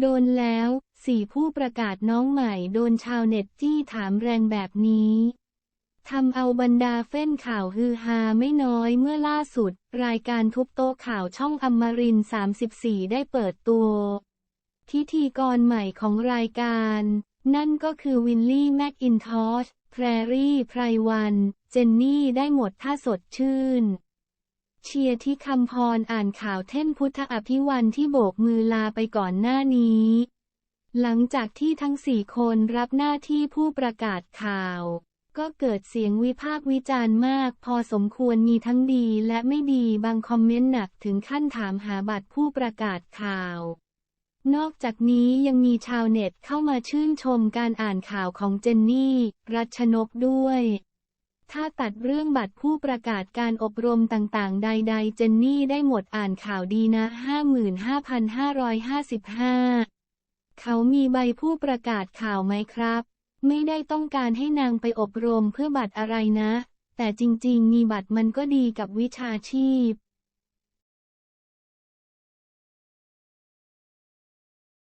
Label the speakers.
Speaker 1: โดนแล้วสี่ผู้ประกาศน้องใหม่โดนชาวเน็ตจี้ถามแรงแบบนี้ทำเอาบรรดาเฟ้นข่าวฮือฮาไม่น้อยเมื่อล่าสุด รายการทุบโต๊ะข่าวช่องอมริน 34 ได้เปิดตัว พิธีกรใหม่ของรายการ นั่นก็คือวินลี่แมคอินทอชแพรรี่ไพรวัน เจนนี่ได้หมดท่าสดชื่น เชียร์ที่คำพรอ่านข่าวเท่นพุทธอภิวันที่โบกมือลาไปก่อนหน้านี้ หลังจากที่ทั้งสี่คนรับหน้าที่ผู้ประกาศข่าว ก็เกิดเสียงวิพากษ์วิจารณ์มาก พอสมควรมีทั้งดีและไม่ดีบางคอมเมนต์หนักถึงขั้นถามหาบัตรผู้ประกาศข่าว นอกจากนี้ยังมีชาวเน็ตเข้ามาชื่นชมการอ่านข่าวของเจนนี่ รัชนกด้วย ถ้าตัดเรื่องบัตรผู้ประกาศการอบรมต่างๆ ใด ๆ เจนนี่ได้หมดอ่านข่าวดีนะ 55,555 เขามีใบผู้ประกาศข่าวไหมครับ ไม่ได้ต้องการให้นางไปอบรมเพื่อบัตรอะไรนะ แต่จริง ๆ มีบัตรมันก็ดีกับวิชาชีพ